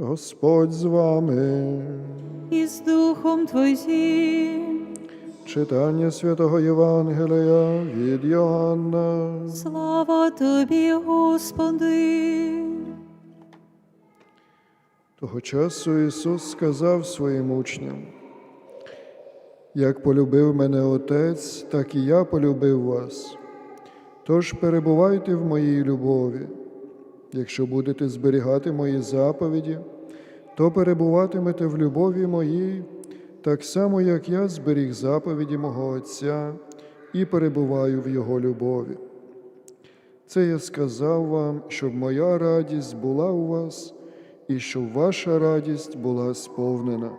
Господь з вами. і з Духом Твоїм. Читання святого Євангелія від Йоанна. Слава Тобі, Господи. Того часу Ісус сказав своїм учням, як полюбив мене Отець, так і я полюбив вас. Тож перебувайте в моїй любові. Якщо будете зберігати мої заповіді, то перебуватимете в любові моїй, так само, як я зберіг заповіді мого Отця і перебуваю в Його любові. Це я сказав вам, щоб моя радість була у вас і щоб ваша радість була сповнена.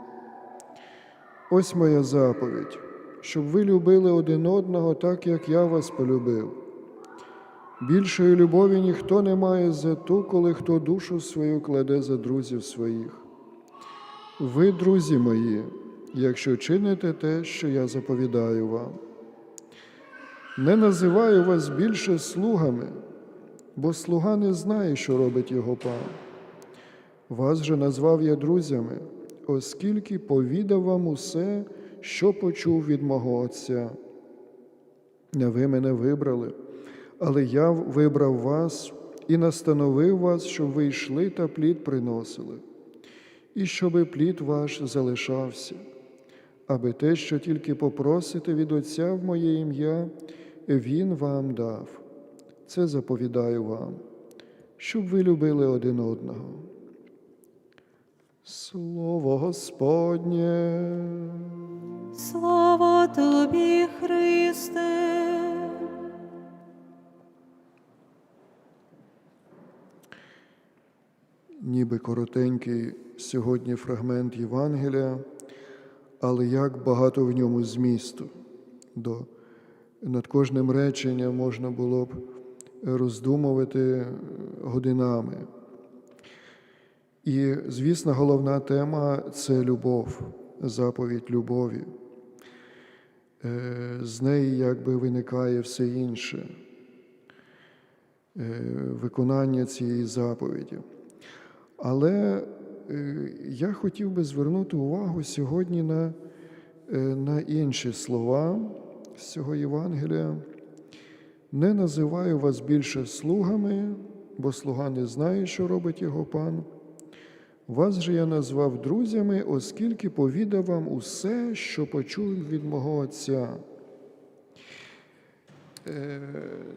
Ось моя заповідь, щоб ви любили один одного так, як я вас полюбив. Більшої любові ніхто не має за ту, коли хто душу свою кладе за друзів своїх. Ви, друзі мої, якщо чините те, що я заповідаю вам. Не називаю вас більше слугами, бо слуга не знає, що робить його пан. Вас же назвав я друзями, оскільки повідав вам усе, що почув від мого Отця. Не ви мене вибрали, але я вибрав вас і настановив вас, щоб ви йшли та плід приносили, і щоби плід ваш залишався, аби те, що тільки попросите від Отця в моє ім'я, Він вам дав. Це заповідаю вам, щоб ви любили один одного. Слово Господнє. Слава Тобі, Христе. Ніби коротенький сьогодні фрагмент Євангелія, але як багато в ньому змісту. До, над кожним реченням можна було б роздумувати годинами. І, звісно, головна тема це любов, заповідь любові. Е, З неї якби виникає все інше, е, виконання цієї заповіді. Але е, я хотів би звернути увагу сьогодні на, е, на інші слова з цього Євангелія. Не називаю вас більше слугами, бо слуга не знає, що робить його пан. Вас же я назвав друзями, оскільки повідав вам усе, що почув від мого Отця. Е,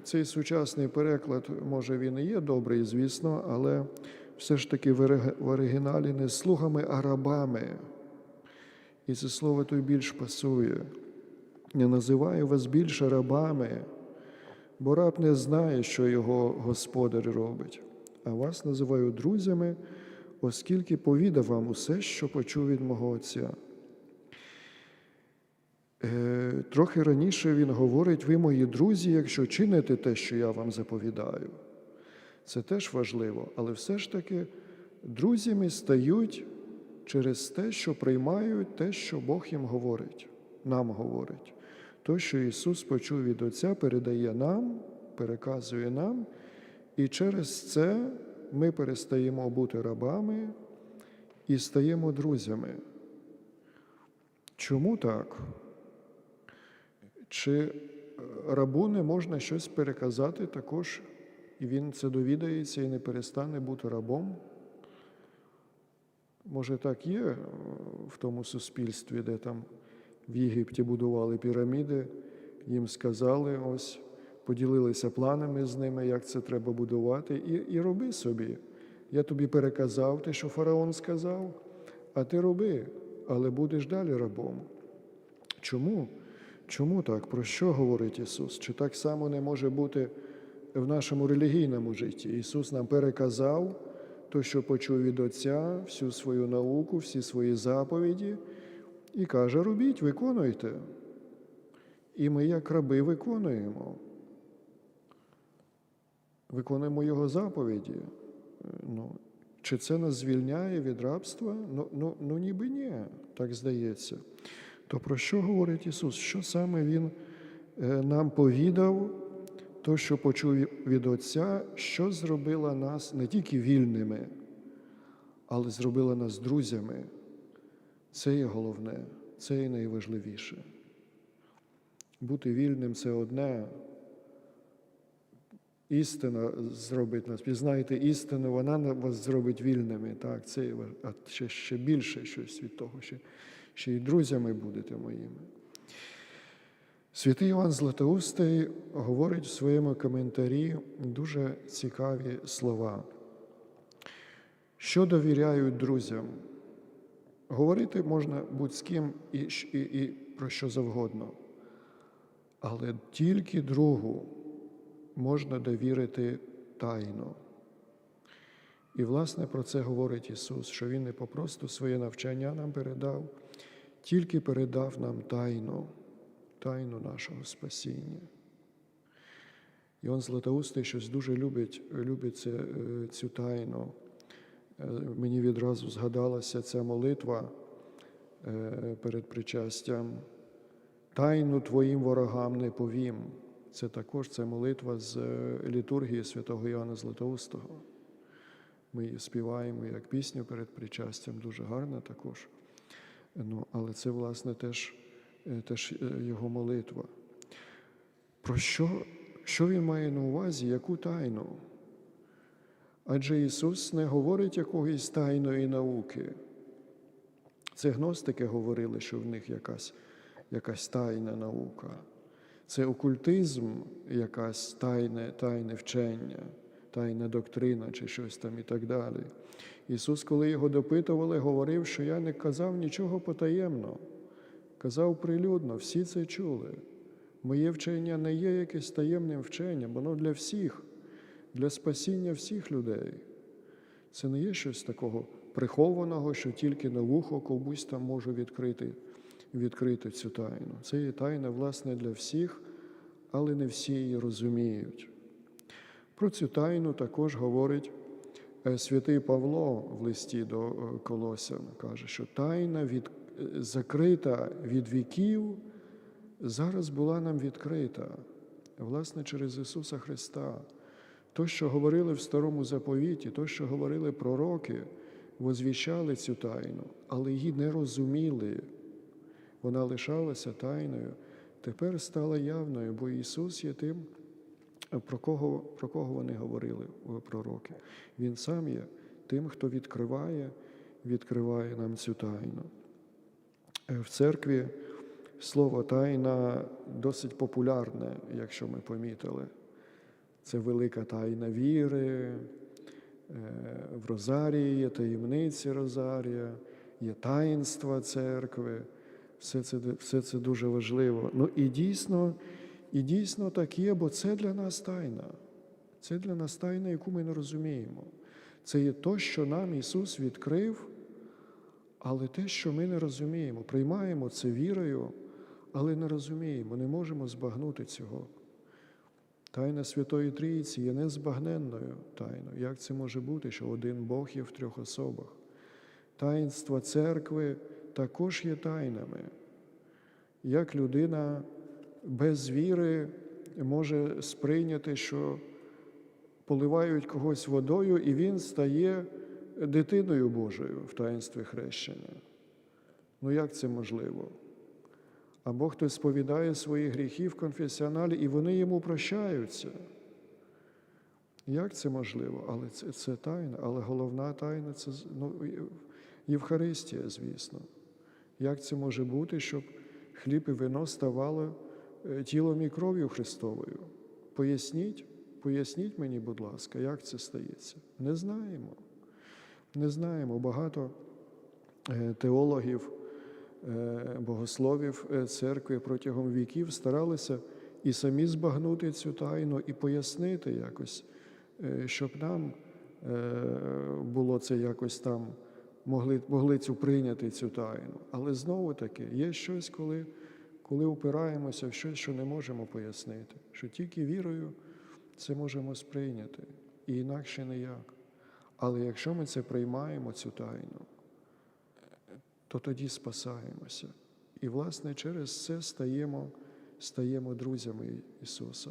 Цей сучасний переклад, може, він і є добрий, звісно, але все ж таки в оригіналі не слугами, а рабами. І це слово то більш пасує. Не називаю вас більше рабами, бо раб не знає, що його господар робить, а вас називаю друзями, оскільки повідав вам усе, що почув від мого Отця. Е, Трохи раніше він говорить: ви мої друзі, якщо чините те, що я вам заповідаю. Це теж важливо, але все ж таки друзями стають через те, що приймають те, що Бог їм говорить, нам говорить. То, що Ісус почув від Отця, передає нам, переказує нам, і через це ми перестаємо бути рабами і стаємо друзями. Чому так? Чи е, рабу не можна щось переказати також, і він це довідається і не перестане бути рабом? Може, так є е, в тому суспільстві, де там в Єгипті будували піраміди, їм сказали, ось поділилися планами з ними, як це треба будувати, і, і роби собі. Я тобі переказав те, що фараон сказав, а ти роби, але будеш далі рабом. Чому? Чому так? Про що говорить Ісус? Чи так само не може бути в нашому релігійному житті? Ісус нам переказав то, що почув від Отця, всю свою науку, всі свої заповіді, і каже: робіть, виконуйте. І ми, як раби, виконуємо. Виконуємо Його заповіді. Ну, чи це нас звільняє від рабства? Ну, ну, ну ніби ні, так здається. То про що говорить Ісус? Що саме Він е, нам повідав, то, що почув від Отця, що зробило нас не тільки вільними, але зробила нас друзями. Це є головне, це є найважливіше. Бути вільним це одне. Істина зробить нас. Пізнаєте істину, вона вас зробить вільними. Так, це ще, ще більше щось від того, ще, ще й друзями будете моїми. Святий Іван Златоустий говорить в своєму коментарі дуже цікаві слова. Що довіряють друзям? Говорити можна будь з ким і, і, і про що завгодно, але тільки другу можна довірити тайно. І, власне, про це говорить Ісус, що Він не попросту своє навчання нам передав, тільки передав нам тайну, тайну нашого спасіння. Іон Златоустий щось дуже любить, любить е, цю тайну. Е, Мені відразу згадалася ця молитва е, перед причастям. Тайну твоїм ворогам не повім. Це також це молитва з літургії святого Іоанна Златоустого. Ми її співаємо як пісню перед причастям, дуже гарна також. Ну, але це, власне, теж, теж е, його молитва. Про що, що він має на увазі, яку тайну? Адже Ісус не говорить якоїсь тайної науки. Це гностики говорили, що в них якась, якась тайна наука. Це окультизм, якась тайне, тайне вчення, тайна доктрина чи щось там і так далі. Ісус, коли його допитували, говорив, що я не казав нічого потаємно, казав прилюдно, всі це чули. Моє вчення не є якесь таємним вченням, воно для всіх, для спасіння всіх людей. Це не є щось такого прихованого, що тільки на вухо комусь там можу відкрити, відкрити цю тайну. Це є тайна, власне, для всіх, але не всі її розуміють. Про цю тайну також говорить е, святий Павло в листі до е, Колосян. Каже, що тайна від, закрита від віків зараз була нам відкрита, власне, через Ісуса Христа. То, що говорили в старому заповіті, то, що говорили пророки, возвіщали цю тайну, але її не розуміли. Вона лишалася тайною, тепер стала явною, бо Ісус є тим, про кого, про кого вони говорили пророки. Він сам є тим, хто відкриває, відкриває нам цю тайну. Е, В церкві слово тайна досить популярне, якщо ми помітили. Це велика тайна віри, е, в Розарії є таємниці Розарія, є таїнства церкви. Все це, все це дуже важливо. Ну і дійсно, і дійсно так є, бо це для нас тайна. Це для нас тайна, яку ми не розуміємо. Це є то, що нам Ісус відкрив, але те, що ми не розуміємо. Приймаємо це вірою, але не розуміємо, не можемо збагнути цього. Тайна Святої Трійці є незбагненною тайною. Як це може бути, що один Бог є в трьох особах? Таїнства церкви також є тайнами. Як людина без віри може сприйняти, що поливають когось водою, і він стає дитиною Божою в таїнстві хрещення? Ну як це можливо? Або хтось сповідає свої гріхи в конфесіоналі, і вони йому прощаються. Як це можливо? Але це, це тайна. Але головна тайна це ну, Євхаристія, звісно. Як це може бути, щоб хліб і вино ставало е, тілом і кров'ю Христовою? Поясніть, поясніть мені, будь ласка, як це стається? Не знаємо. Не знаємо. Багато е, теологів е, богословів е, церкви протягом віків старалися і самі збагнути цю тайну, і пояснити якось, щоб нам було це якось там, могли, могли цю прийняти цю тайну. Але знову таки, є щось, коли, коли упираємося в щось, що не можемо пояснити, що тільки вірою це можемо сприйняти, і інакше ніяк. Але якщо ми це приймаємо, цю тайну, то тоді спасаємося. І, власне, через це стаємо, стаємо друзями Ісуса,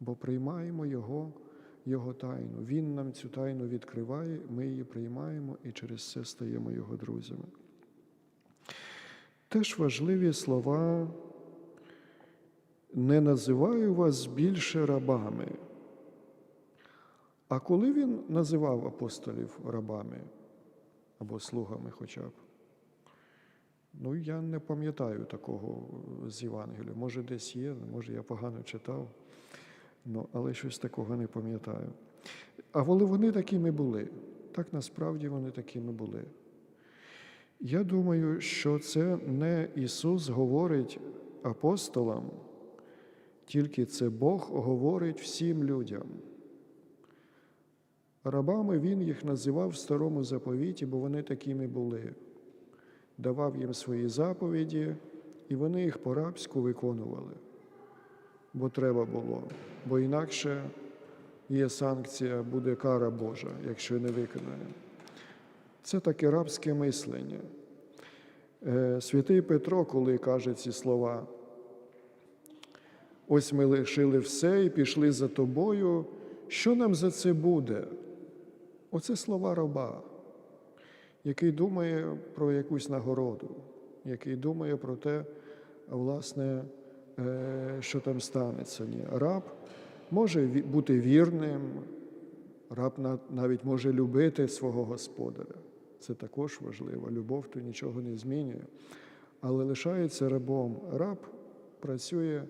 бо приймаємо Його Його тайну. Він нам цю тайну відкриває, ми її приймаємо і через це стаємо Його друзями. Теж важливі слова не називаю вас більше рабами. А коли він називав апостолів рабами або слугами хоча б? Ну, я не пам'ятаю такого з Євангелія. Може, десь є, може, я погано читав, ну, але щось такого не пам'ятаю. А коли вони такими були, так насправді вони такими були. Я думаю, що це не Ісус говорить апостолам, тільки це Бог говорить всім людям. Рабами Він їх називав в старому заповіті, бо вони такими були. Давав їм свої заповіді, і вони їх по-рабську виконували, бо треба було, бо інакше є санкція, буде кара Божа, якщо не виконає. Це таке рабське мислення. Е, Святий Петро, коли каже ці слова, ось ми лишили все і пішли за тобою. Що нам за це буде? Оце слова раба, який думає про якусь нагороду, який думає про те, власне, е, що там станеться. Ні. Раб може бути вірним, раб на- навіть може любити свого господаря. Це також важливо. Любов то нічого не змінює. Але лишається рабом. Раб працює,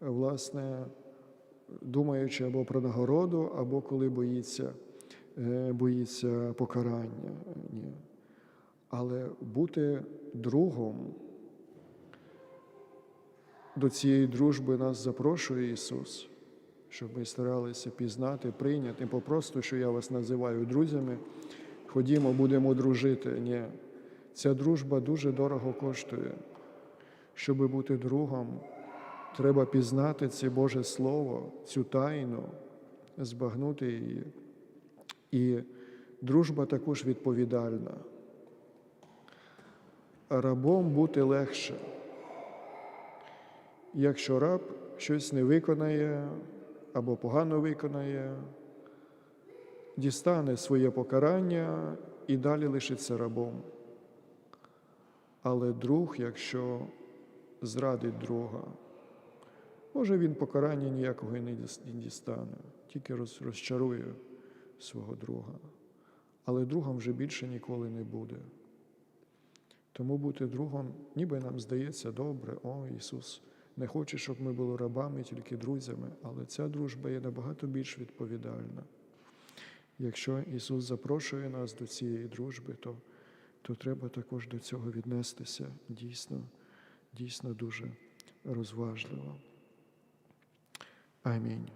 власне, думаючи або про нагороду, або коли боїться, боїться покарання. Ні. Але бути другом до цієї дружби нас запрошує Ісус, щоб ми старалися пізнати, прийняти, попросту, що я вас називаю друзями. Ходімо, будемо дружити. Ні. Ця дружба дуже дорого коштує. Щоб бути другом, треба пізнати це Боже Слово, цю тайну, збагнути її. І дружба також відповідальна. Рабом бути легше. Якщо раб щось не виконає або погано виконає, дістане своє покарання і далі лишиться рабом. Але друг, якщо зрадить друга, може він покарання ніякого і не дістане, тільки розчарує свого друга. Але другом вже більше ніколи не буде. Тому бути другом, ніби нам здається добре, о, Ісус не хоче, щоб ми були рабами, тільки друзями, але ця дружба є набагато більш відповідальна. Якщо Ісус запрошує нас до цієї дружби, то, то треба також до цього віднестися дійсно, дійсно дуже розважливо. Амінь.